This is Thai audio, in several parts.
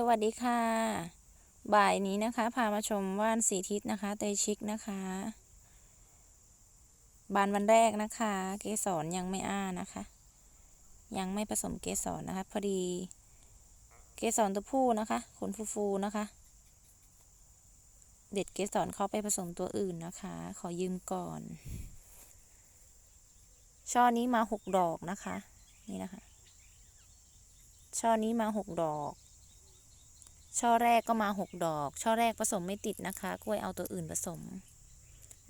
สวัสดีค่ะ บ่ายนี้นะคะ พามาชมว่านสีทิศนะคะ เตยชิกนะคะ บานวันแรกนะคะ เกสรยังไม่อ้านะคะ ยังไม่ผสมเกสรนะคะ พอดี เกสรตัวผู้นะคะขนฟูๆนะคะ เด็ดเกสรเขาไปผสมตัวอื่นนะคะ ขอยืมก่อน ช่อนี้มาหกดอกนะคะ นี่นะคะ ช่อนี้มาหกดอก ช่อแรกก็มาหกดอก ช่อแรกผสมไม่ติดนะคะ กล้วยเอาตัวอื่นผสม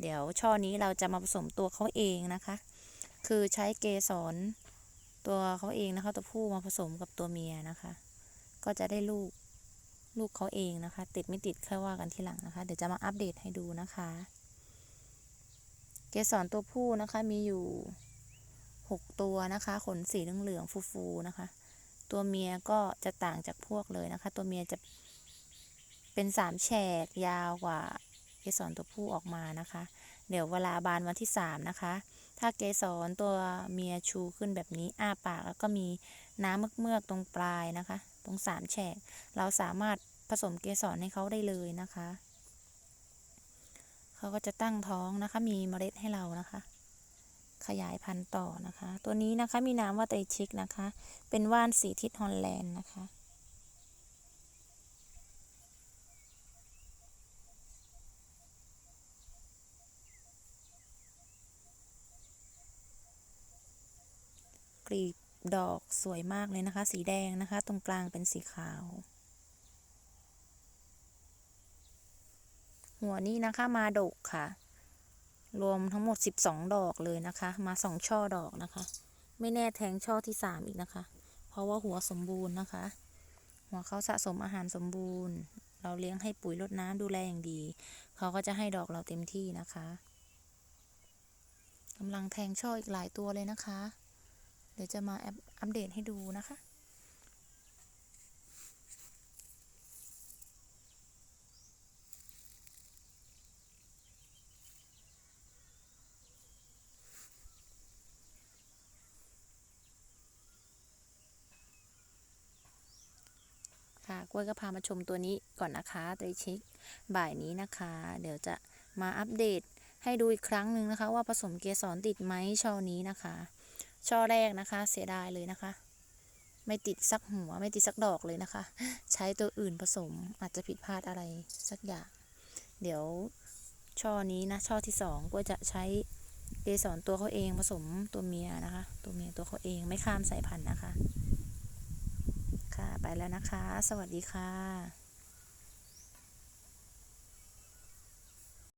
เดี๋ยวช่อนี้เราจะมาผสมตัวเขาเองนะคะ คือใช้เกสรตัวเขาเองนะคะ ตัวผู้มาผสมกับตัวเมียนะคะ ก็จะได้ลูกลูกเขาเองนะคะ ติดไม่ติดค่อยว่ากันทีหลังนะคะ เดี๋ยวจะมาอัปเดตให้ดูนะคะ เกสรตัวผู้นะคะมีอยู่หกตัวนะคะ ขนสีเหลืองๆฟูๆนะคะ ตัวเมียก็จะต่างจากพวกเลยนะคะ ตัวเมียจะ เป็นสามแฉกยาวกว่าเกสรตัวผู้ออกมานะคะ เดี๋ยวเวลาบานวันที่สามนะคะ ถ้าเกสรตัวเมียชูขึ้นแบบนี้อ้าปากแล้วก็มีน้ำเมือกๆตรงปลายนะคะ ตรงสามแฉก เราสามารถผสมเกสรให้เขาได้เลยนะคะเขาก็จะตั้งท้องนะคะ มีเมล็ดให้เรานะคะ ขยายพันธุ์ต่อนะคะ ตัวนี้นะคะมีนามว่าไตรชิกนะคะ เป็นว่านสีทิศฮอลแลนด์นะคะ กลีบดอกสวยมากเลยนะคะ สีแดงนะคะ ตรงกลางเป็นสีขาว หัวนี้นะคะมาดกค่ะ รวมทั้งหมด 12 ดอกเลยนะคะ มาสองช่อดอกนะคะ ไม่แน่แทงช่อที่ 3 อีกนะคะ เพราะว่าหัวสมบูรณ์นะคะ หัวเขาสะสมอาหารสมบูรณ์ เราเลี้ยงให้ปุ๋ยรดน้ำดูแลอย่างดี เขาก็จะให้ดอกเราเต็มที่นะคะกำลังแทงช่ออีกหลายตัวเลยนะคะ ดี๋ยวจะมาอัปอัปเดตให้ดูนะคะ ค่ะกล้วยก็พามาชมตัวนี้ก่อนนะคะตรีชิกบ่ายนี้นะคะ เดี๋ยวจะมาอัปเดตให้ดูอีกครั้งหนึ่งนะคะ ว่าผสมเกสรติดไหมช่อนี้นะคะ ช่อแรกนะคะ เสียดายเลยนะคะ ไม่ติดสักหัว ไม่ติดสักดอกเลยนะคะ ใช้ตัวอื่นผสมอาจจะผิดพลาดอะไรสักอย่าง เดี๋ยวช่อนี้นะช่อที่สองก็จะใช้เกสรตัวเขาเองผสมตัวเมียนะคะ ตัวเมียตัวเขาเองไม่ข้ามสายพันธุ์นะคะ ค่ะไปแล้วนะคะ สวัสดีค่ะ